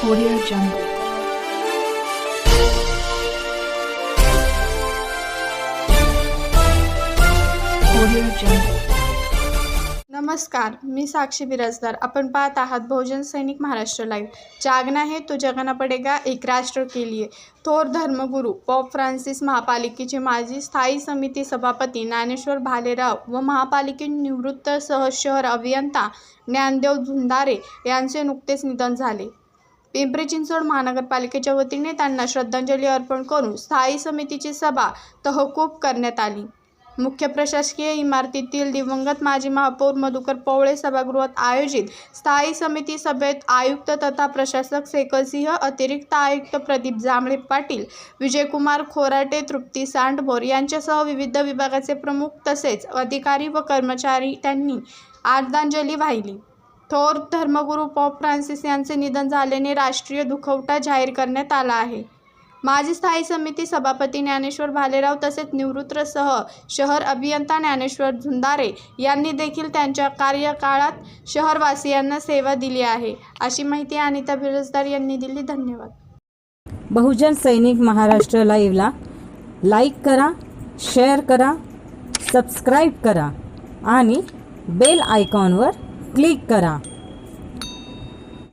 Audio Jungle. Audio Jungle. नमस्कार मी साक्षी बिराजदार आपण पाहत आहात बहुजन सैनिक महाराष्ट्र लाईव्ह जागना है तो जगना पडेगा एक राष्ट्र के लिए थोर धर्मगुरू पॉप फ्रान्सिस महापालिकेचे माजी स्थायी समिती सभापती ज्ञानेश्वर भालेराव व महापालिके निवृत्त सहशहर अभियंता ज्ञानदेव झुंदारे यांचे नुकतेच निधन झाले पिंपरी चिंचवड महानगरपालिकेच्या वतीने त्यांना श्रद्धांजली अर्पण करून स्थायी समितीची सभा तहकूब करण्यात आली. मुख्य प्रशासकीय इमारतीतील दिवंगत माजी महापौर मधुकर पवळे सभागृहात आयोजित स्थायी समिती सभेत आयुक्त तथा प्रशासक सेकलसिंह अतिरिक्त आयुक्त प्रदीप जांभळे पाटील विजयकुमार खोराटे तृप्ती सांडभोर यांच्यासह विविध विभागाचे प्रमुख तसेच अधिकारी व कर्मचारी त्यांनी आदरांजली वाहिली. थोर धर्मगुरू पॉप फ्रान्सिस यांचे निधन झाल्याने राष्ट्रीय दुखवटा जाहीर करण्यात आला आहे. माजी स्थायी समिती सभापती ज्ञानेश्वर भालेराव तसेच निवृत्तसह शहर अभियंता ज्ञानेश्वर झुंदारे यांनी देखील त्यांच्या कार्यकाळात शहरवासियांना सेवा दिली आहे. अशी माहिती अनिता बिरजदार यांनी दिली. धन्यवाद. बहुजन सैनिक महाराष्ट्र लाईव्हला लाईक करा शेअर करा सबस्क्राईब करा आणि बेल आयकॉनवर क्लिक करा.